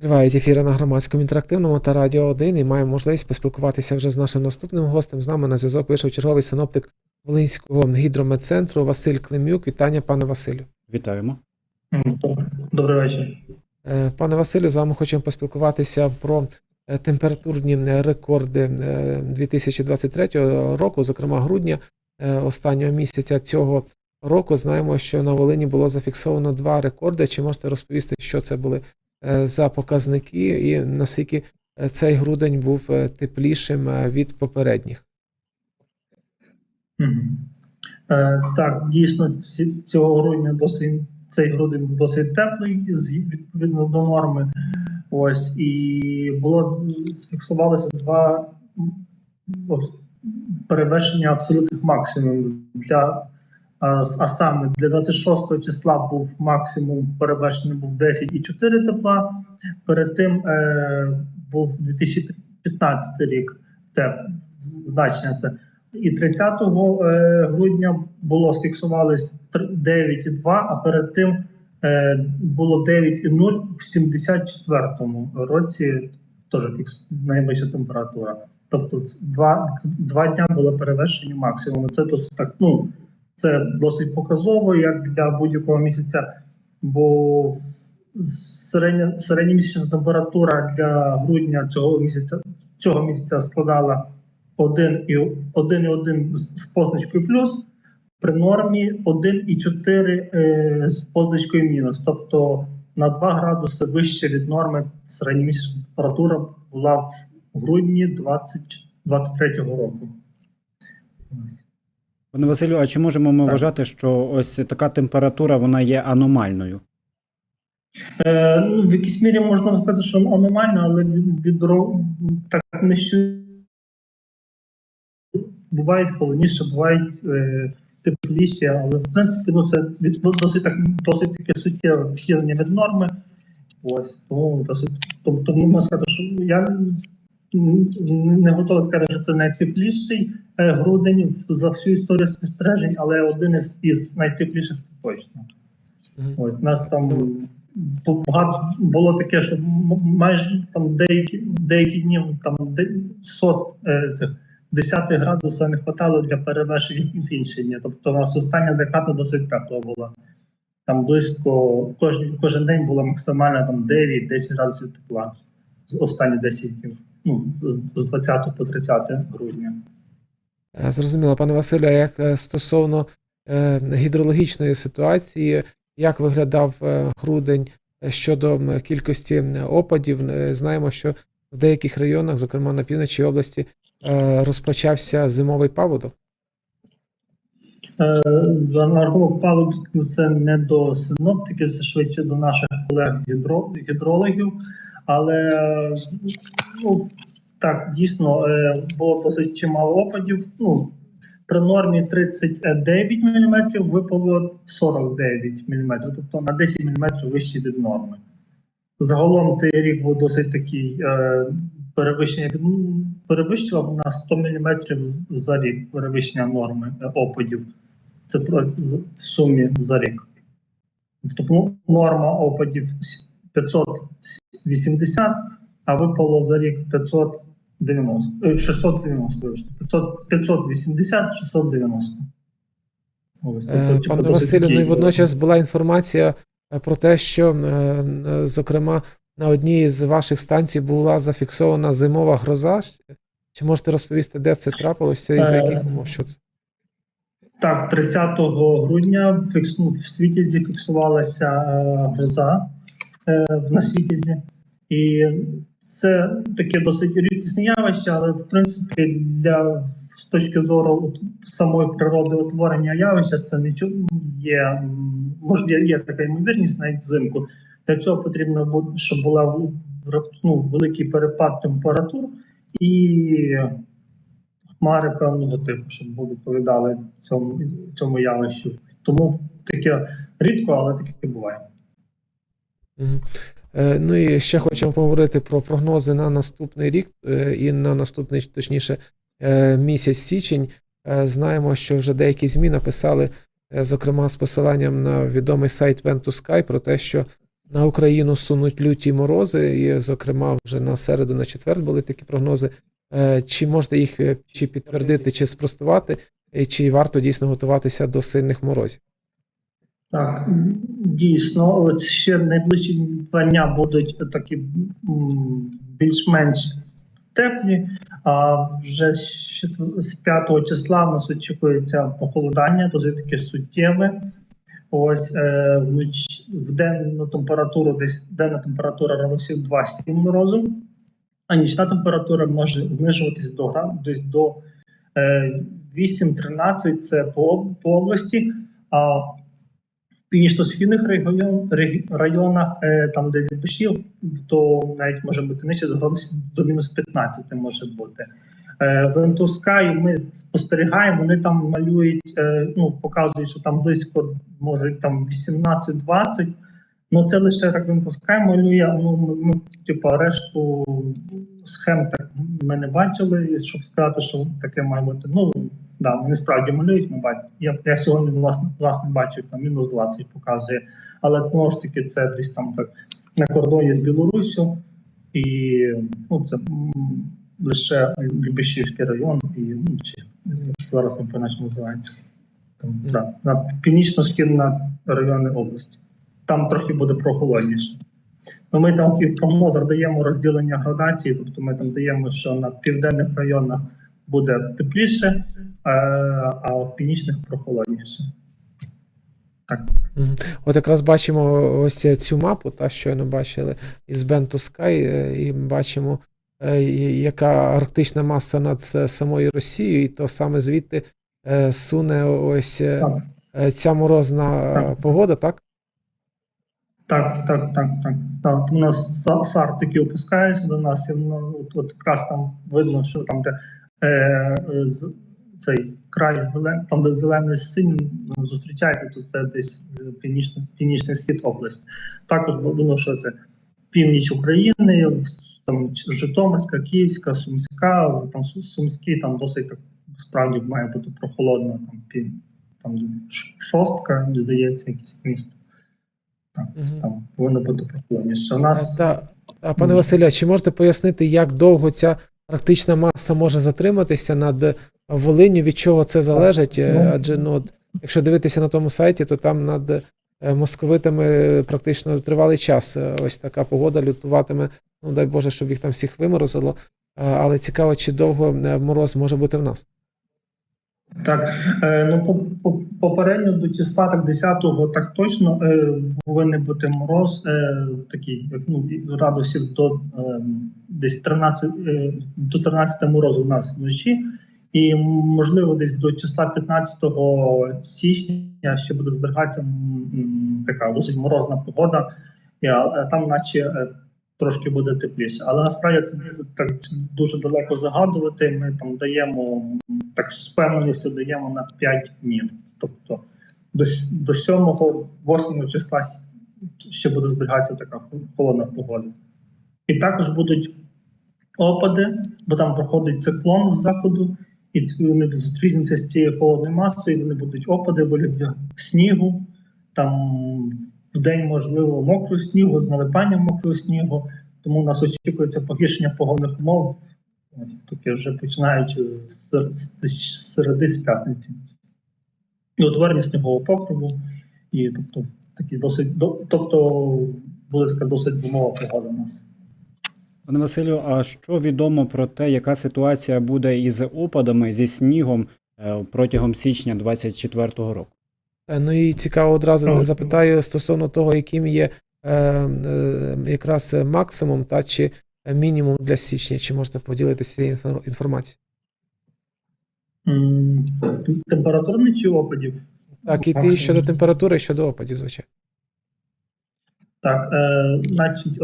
Тривають ефіри на громадському інтерактивному та Радіо 1 і маємо можливість поспілкуватися вже з нашим наступним гостем. З нами на зв'язок вийшов черговий синоптик Волинського гідрометцентру Василь Климюк. Вітання, пане Василю. Вітаємо. Добрий вечір. Е, Пане Василю, з вами хочемо поспілкуватися про е, температурні е, рекорди е, 2023 року, зокрема грудня останнього місяця цього року. Знаємо, що на Волині було зафіксовано два рекорди. Чи можете розповісти, що це були за показники, і наскільки е, цей грудень був е, теплішим е, від попередніх? Е, так, дійсно, цього грудня досить цей грудень був досить теплий, відповідно до норми. Ось і було зфіксувалося два перевершення абсолютних максимумів для. А, саме для 26 числа був максимум перевершений був 10,4 тепла. Перед тим е, був 2015 рік теп, значення це. І 30 е, грудня було сфіксувалось тр- 9,2, а перед тим е, було 9,0 в 74-му році. Теж фікс найвища температура. Тобто два, два дня було перевершені максимум. Це досить так. Ну це досить показово, як для будь-якого місяця, бо середня середньомісячна температура для грудня цього місяця цього місяця складала 1,1 з з позначкою плюс, при нормі 1,4 е, з позначкою мінус. Тобто на 2 градуси вище від норми середньомісячна температура була в грудні 2023 року. Пане Василю, а чи можемо ми Так. вважати, що ось така температура вона є аномальною? Е, ну, в якійсь мірі можна сказати, що аномально, але від, від так не що бувають холодніше, бувають е, тепліші, але в принципі ну, це від, досить так досить таке суттєве відхилення від норми. Ось тому досить тобто можна сказати, що я не готовий сказати, що це найтепліший е, грудень за всю історію спостережень, але один із, із найтепліших це точно. Ось у нас там багато було таке, що майже там деякі деякі дні там сот е, цих десятих градуса не хватало для перевершення в інші дні. Тобто у нас остання декада досить тепла була. Там близько кожен, кожен день було максимально там 9-10 градусів тепла останні 10 днів. Ну, з, з 20 по 30 грудня. Е, Зрозуміло, пане Василю, а як е, стосовно е, гідрологічної ситуації, як виглядав грудень щодо кількості опадів? Знаємо, що в деяких районах, зокрема на півночі області, розпочався зимовий паводок. За на рахунок паводків це не до синоптики, це швидше до наших колег гідро, гідрологів. Але ну, так, дійсно е, було досить чимало опадів. Ну, при нормі 39 мм випало 49 мм, тобто на 10 мм вище від норми. Загалом цей рік був досить такий е, перевищення ну, перевищував на 100 мм за рік перевищення норми е, опадів. Це в сумі за рік. Тобто ну, норма опадів с- 580, а випало за рік 590, е, 690, 580, 690. Ось, тобто, Е, типу, Пане Василю, ну і водночас була інформація е, про те, що, е, е, зокрема, на одній з ваших станцій була зафіксована зимова гроза. Чи можете розповісти, де це трапилося і за Е, яких умов? Що це? Так, 30 грудня в світязі фіксувалася е, гроза е, в на. І це таке досить рідкісне явище, але в принципі для з точки зору от самої природи утворення явища це нічого є. Може, є, така ймовірність навіть взимку. Для цього потрібно щоб була ну, великий перепад температур і хмари певного типу, щоб відповідали цьому, цьому явищу. Тому таке рідко, але таке буває. Е, Ну і ще хочемо поговорити про прогнози на наступний рік е, і на наступний, точніше, е, місяць січень. Знаємо, що вже деякі ЗМІ написали, зокрема з посиланням на відомий сайт Sky, про те, що на Україну сунуть люті морози, і, зокрема, вже на середу, на четвер були такі прогнози. Чи можете їх чи підтвердити, чи спростувати, і чи варто дійсно готуватися до сильних морозів? Так, дійсно, ось ще найближчі два дня будуть такі більш-менш теплі. А вже з 5 числа в нас очікується похолодання, досить таке суттєве. Ось е, в денну температуру десь денна температура градусів 2-7 морозу, а нічна температура може знижуватись до гра- десь до е, 8-13 це по, по області. А північно-східних регіон, районах, е, там де дощів, то навіть може бути нижче градусів до мінус 15 може бути. Вентускай, в Ентускаї ми спостерігаємо, вони там малюють, е, ну показують, що там близько може там 18-20. Ну це лише так Вентускай малює. Ну ми, типу, решту схем так ми не бачили, і щоб сказати, що таке має бути. Ну да, вони справді малюють. Ми бачимо. Я, я сьогодні власне власне бачив там мінус 20 показує, але знову ж таки це десь там так на кордоні з Білоруссю, і ну це лише Любешівський район, і ну, чи зараз не по-інакше називається. Там, да, на північно-східна райони області. Там трохи буде прохолодніше. Ну, ми там і в прогнозах даємо розділення градації, тобто ми там даємо, що на південних районах буде тепліше, е, а в північних прохолодніше. Так. От якраз бачимо ось цю мапу, та щойно бачили із е, і бачимо, е, яка арктична маса над е, самою Росією, і то саме звідти суне ось Так. ця морозна Так. погода, так? Так, так, так, так. так. У нас са- з Арктики опускається до нас, і воно от, от якраз там видно, що там, де е, з, цей край зелен, там, де зелений ну, зустрічається, то це десь е, північний, північний схід область. Також видно, що це північ України, там Житомирська, Київська, Сумська, там Сумський, там досить так справді має бути прохолодно, там пів, там шостка, здається, якесь місто. Там повинно бути прохолодніше. У нас Та, пане. Василя, чи можете пояснити, як довго ця арктична маса може затриматися над Волинню, від чого це залежить? Е, Ну. Адже ну, от, якщо дивитися на тому сайті, то там над е, московитами практично тривалий час е, ось така погода лютуватиме. Ну дай Боже, щоб їх там всіх виморозило. Е, Але цікаво, чи довго е, мороз може бути в нас. Так, е, ну по, по, попередньо до числа так 10-го так точно е, повинен бути мороз, е, такий як ну градусів до десь 13, е, до 13 морозу у нас вночі, і можливо десь до числа 15 січня ще буде зберігатися така досить морозна погода, і, там, наче. Трошки буде тепліше, але насправді це так дуже далеко загадувати. Ми там даємо так з певністю даємо на 5 днів. Тобто до, до 7-8 числа ще буде зберігатися така холодна погода. І також будуть опади, бо там проходить циклон з заходу, і вони зустрінуться з цією холодною масою, і вони будуть опади, вигляді снігу. Там в день можливо мокрого снігу, з налипанням мокрого снігу. Тому у нас очікується погіршення погодних умов Ось таке вже починаючи з, з, з середи з п'ятниці. І утворення снігового покриву, і тобто такі досить до, тобто буде така досить зимова погода у нас. Пане Василю, а що відомо про те, яка ситуація буде із опадами зі снігом е, протягом січня 2024 року? Е, Ну і цікаво одразу Так. запитаю стосовно того, яким є е, е, якраз максимум та чи мінімум для січня, чи можете поділитися цією інформацією? Температурний чи опадів? Так, і ти щодо температури, і щодо опадів, звичайно. Так, е, значить,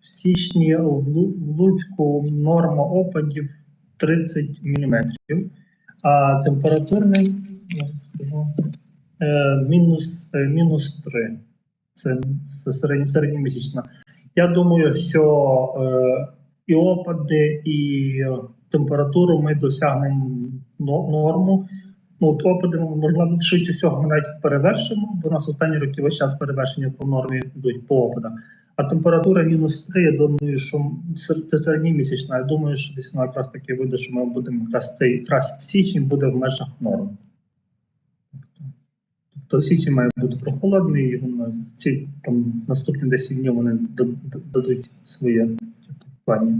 в січні в Луцьку норма опадів 30 мм, а температурний скажу, е, мінус, е, мінус 3. Це, це середнь, середньомісячна. Я думаю, що е, і опади, і температуру ми досягнемо норму. Ну, от опади можливо швидше всього ми навіть перевершимо, бо у нас останні роки весь час перевершення по нормі йдуть по опадах. А температура мінус 3, я думаю, що це середньомісячна. Я думаю, що десь ну, якраз таки вийде, що ми будемо якраз цей якраз січень буде в межах норм. Тобто січень має бути прохолодний, і воно ці там наступні 10 днів вони да- да- дадуть своє плані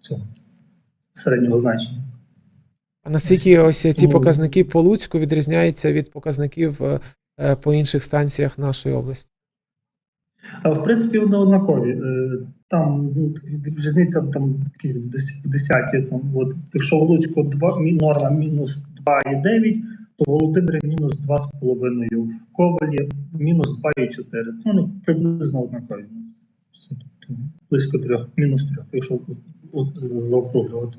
цього середнього значення. А наскільки ось ці показники по Луцьку відрізняються від показників е, е, по інших станціях нашої області? В принципі вони однакові. Е, Там ну, різниця там якісь в дес- в десяті. Там, от, якщо в Луцьку 2, норма мінус 2,9, то в Володимирі мінус 2,5, в Ковалі мінус 2,4. Ну, вони приблизно однакові. тобто, Близько 3, мінус 3, якщо заокруглювати.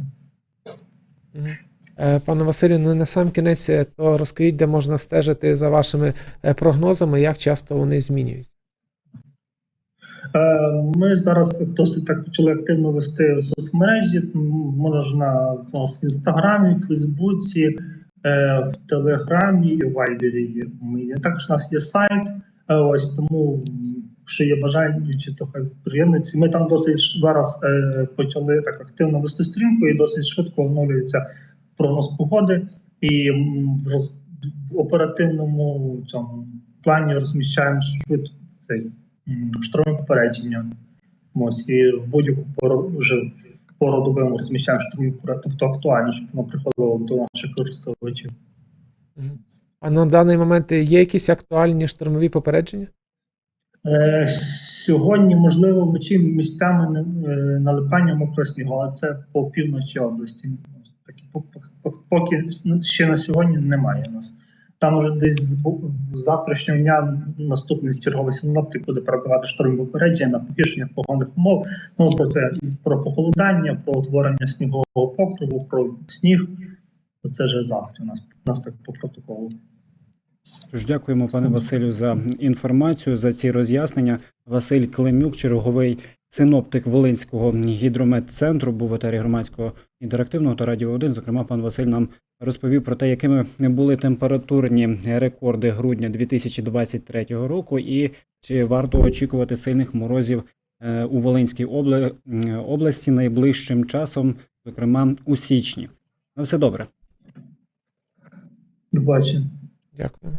Е, Пане Василю, ну на сам кінець, е, то розкажіть, де можна стежити за вашими е, прогнозами, як часто вони змінюють. Е, Ми зараз досить так почали активно вести в соцмережі. Можна в нас в інстаграмі, в Фейсбуці, в Телеграмі і в Вайбері. Також у нас є сайт. е, Ось тому, якщо є бажаючі, то хай приємниці. Ми там досить зараз е, почали так активно вести стрімку і досить швидко оновлюється прогноз погоди. І в, роз, в оперативному цьому плані розміщаємо швидко цей м, попередження. Ось і в будь-яку пору вже пору доби ми розміщаємо штурмове тобто актуально, щоб воно приходило до наших користувачів. А на даний момент є якісь актуальні штурмові попередження? Е, сьогодні, можливо, вночі місцями не- налипання мокрого снігу, але це по півночі області. Поки ще на сьогодні немає у нас. Там уже десь з завтрашнього дня наступний черговий синоптик буде передавати штормові попередження на погіршення погодних умов. Ну про це про похолодання, про утворення снігового покриву, про сніг. Це вже завтра у нас, у нас так по протоколу. Тож дякуємо, пане Василю, за інформацію, за ці роз'яснення. Василь Климюк, черговий синоптик Волинського гідрометцентру, був в етері громадського інтерактивного та радіо 1. Зокрема, пан Василь нам розповів про те, якими були температурні рекорди грудня 2023 року, і чи варто очікувати сильних морозів е, у Волинській області найближчим часом, зокрема у січні. На все добре. До бачення. Дякую.